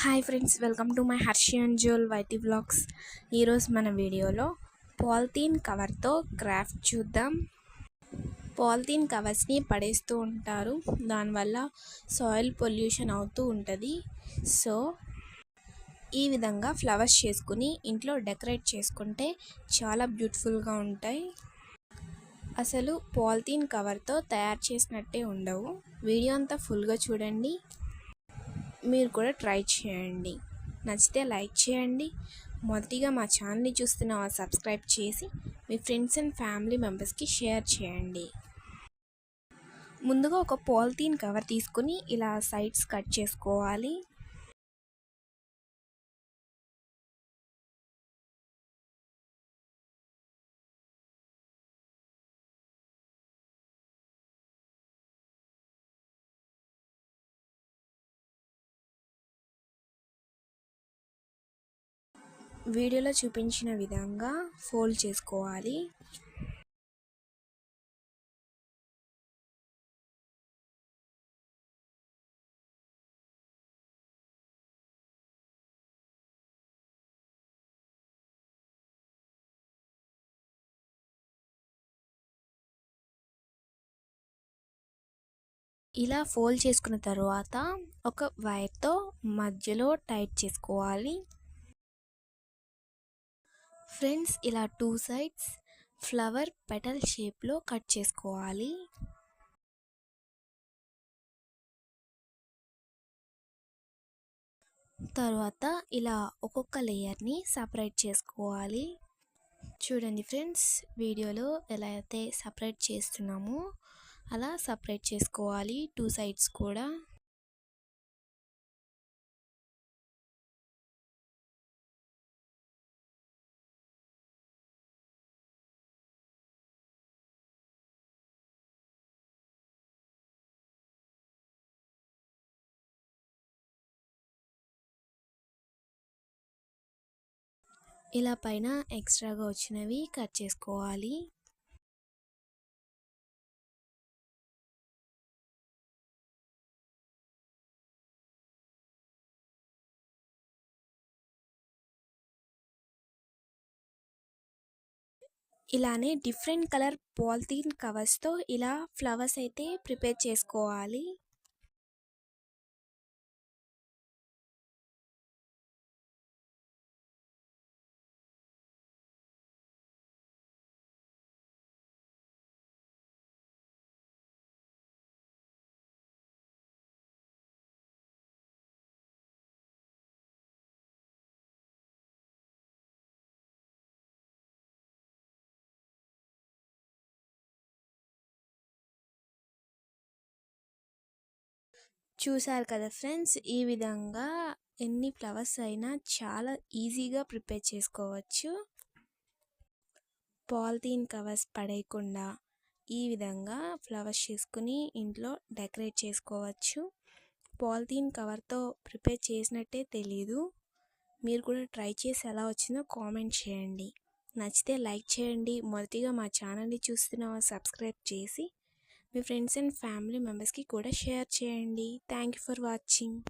Hi friends welcome to my Harshi and Jal YT vlogs ఈరోజు మన వీడియోలో పాలిథీన్ కవర్తో క్రాఫ్ట్ చూద్దాం. పాలిథీన్ కవర్స్ని పడేస్తూ ఉంటారు. దానివల్ల సాయిల్ పొల్యూషన్ అవుతూ ఉంటుంది. సో ఈ విధంగా ఫ్లవర్స్ చేసుకుని ఇంట్లో డెకరేట్ చేసుకుంటే చాలా బ్యూటిఫుల్గా ఉంటాయి. అసలు పాలిథీన్ కవర్తో తయారు చేసినట్టే ఉండవు. వీడియో అంతా ఫుల్గా చూడండి. మీరు కూడా ట్రై చేయండి. నచ్చితే లైక్ చేయండి. మొదటిగా మా ఛానల్ని చూస్తున్న వాళ్ళు సబ్స్క్రైబ్ చేసి మీ ఫ్రెండ్స్ అండ్ ఫ్యామిలీ మెంబర్స్కి షేర్ చేయండి. ముందుగా ఒక పాలిథీన్ కవర్ తీసుకుని ఇలా సైడ్స్ కట్ చేసుకోవాలి. వీడియోలో చూపించిన విధంగా ఫోల్డ్ చేసుకోవాలి. ఇలా ఫోల్డ్ చేసుకున్న తర్వాత ఒక వైర్తో మధ్యలో టైట్ చేసుకోవాలి. ఫ్రెండ్స్ ఇలా టూ సైడ్స్ ఫ్లవర్ పెటల్ షేప్లో కట్ చేసుకోవాలి. తర్వాత ఇలా ఒక్కొక్క లేయర్ని సపరేట్ చేసుకోవాలి. చూడండి ఫ్రెండ్స్ వీడియోలో ఎలా అయితే సపరేట్ చేస్తున్నామో అలా సపరేట్ చేసుకోవాలి. టూ సైడ్స్ కూడా. ఇలా పైన ఎక్స్ట్రాగా వచ్చినవి కట్ చేసుకోవాలి. ఇలానే డిఫరెంట్ కలర్ పాలిథీన్ కవర్స్తో ఇలా ఫ్లవర్స్ అయితే ప్రిపేర్ చేసుకోవాలి. చూసారు కదా ఫ్రెండ్స్ ఈ విధంగా ఎన్ని ఫ్లవర్స్ అయినా చాలా ఈజీగా ప్రిపేర్ చేసుకోవచ్చు. పాలిథీన్ కవర్స్ పడేయకుండా ఈ విధంగా ఫ్లవర్స్ చేసుకుని ఇంట్లో డెకరేట్ చేసుకోవచ్చు. పాలిథీన్ కవర్తో ప్రిపేర్ చేసినట్టే తెలీదు. మీరు కూడా ట్రై చేసి ఎలా వచ్చిందో కామెంట్ చేయండి. నచ్చితే లైక్ చేయండి. మొదటిగా మా ఛానల్ని చూస్తున్న సబ్స్క్రైబ్ చేసి మీ ఫ్రెండ్స్ అండ్ ఫ్యామిలీ మెంబర్స్కి కూడా షేర్ చేయండి. Thank you for watching.